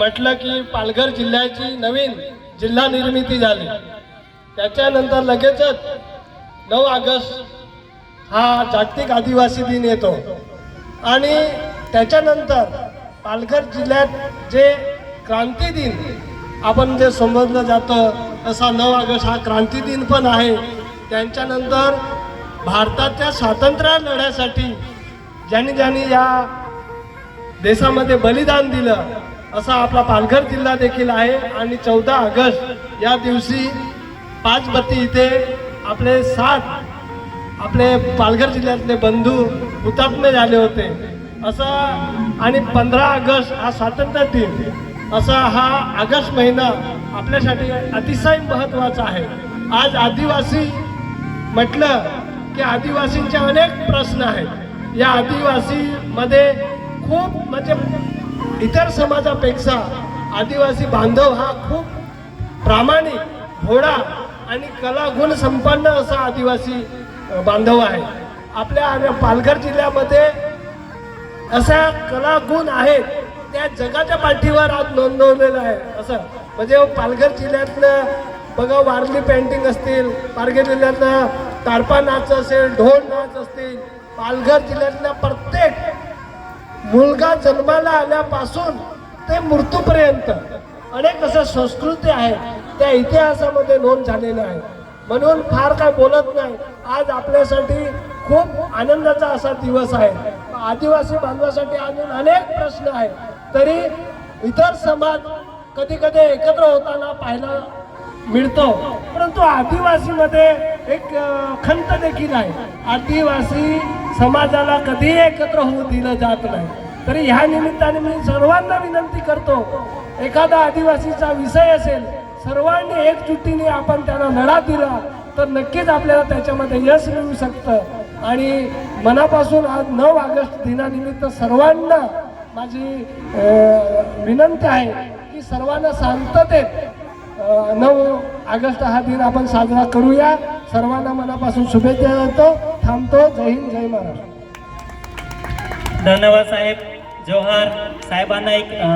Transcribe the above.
म्हटलं की पालघर जिल्ह्याची नवीन जिल्हा निर्मिती झाली. त्याच्यानंतर लगेचच नऊ ऑगस्ट हा जागतिक आदिवासी दिन येतो. आणि त्याच्यानंतर पालघर जिल्ह्यात जे क्रांती दिन आपण जे संबोधलं जातं तसा नऊ ऑगस्ट हा क्रांती दिन पण आहे. त्यांच्यानंतर भारताच्या स्वातंत्र्य लढ्यासाठी ज्यांनी ज्यांनी या देशामध्ये बलिदान दिलं असा आपला पालघर जिल्हा देखील आहे. आणि चौदा ऑगस्ट या दिवशी पाचबत्ती इथे आपले सात आपले पालघर जिल्ह्यातले बंधू हुतात्मे झाले होते. असा आणि पंधरा ऑगस्ट हा स्वातंत्र्य दिन. असा हा ऑगस्ट महिना आपल्यासाठी अतिशय महत्त्वाचा आहे. आज आदिवासी म्हटलं की आदिवासींचे अनेक प्रश्न आहेत. या आदिवासीमध्ये खूप म्हणजे इतर समाजापेक्षा आदिवासी बांधव हा खूप प्रामाणिक घोडा आणि कलागुण संपन्न असा आदिवासी बांधव आहे. आपल्या पालघर जिल्ह्यामध्ये असा कलागुण आहेत त्या जगाच्या पाठीवर आज नोंदवलेलं आहे. असं म्हणजे पालघर जिल्ह्यातलं बघा वारली पेंटिंग असतील पालघर जिल्ह्यातलं ताडपा नाच असेल ढोल नाच असतील पालघर जिल्ह्यातल्या प्रत्येक मुलगा जन्माला आल्यापासून ते मृत्यूपर्यंत. अनेक असं संस्कृती आहे त्या इतिहासामध्ये नोंद झालेल्या आहे म्हणून फार काय बोलत नाही. आज आपल्यासाठी खूप आनंदाचा असा दिवस आहे. आदिवासी बांधवासाठी अजून अनेक प्रश्न आहेत. तरी इतर समाज कधी कधी एकत्र होताना पाहायला मिळतो. परंतु आदिवासीमध्ये एक खंत देखील आहे. आदिवासी समाजाला कधीही एकत्र होऊ दिलं जात नाही. तरी ह्या निमित्ताने मी सर्वांना विनंती करतो एखादा आदिवासीचा विषय असेल सर्वांनी एकजुटीने आपण त्यांना लढा दिला तर नक्कीच आपल्याला त्याच्यामध्ये यश मिळू शकतं. आणि मनापासून आज नऊ ऑगस्ट दिनानिमित्त सर्वांना माझी विनंती आहे की सर्वांना शांततेत नऊ ऑगस्ट हा दिन आपण साजरा करूया. सर्वांना मनापासून शुभेच्छा देतो. थांबतो. जय हिंद जय महाराष्ट्र. धन्यवाद साहेब. जोहार साहेबांना एक अ,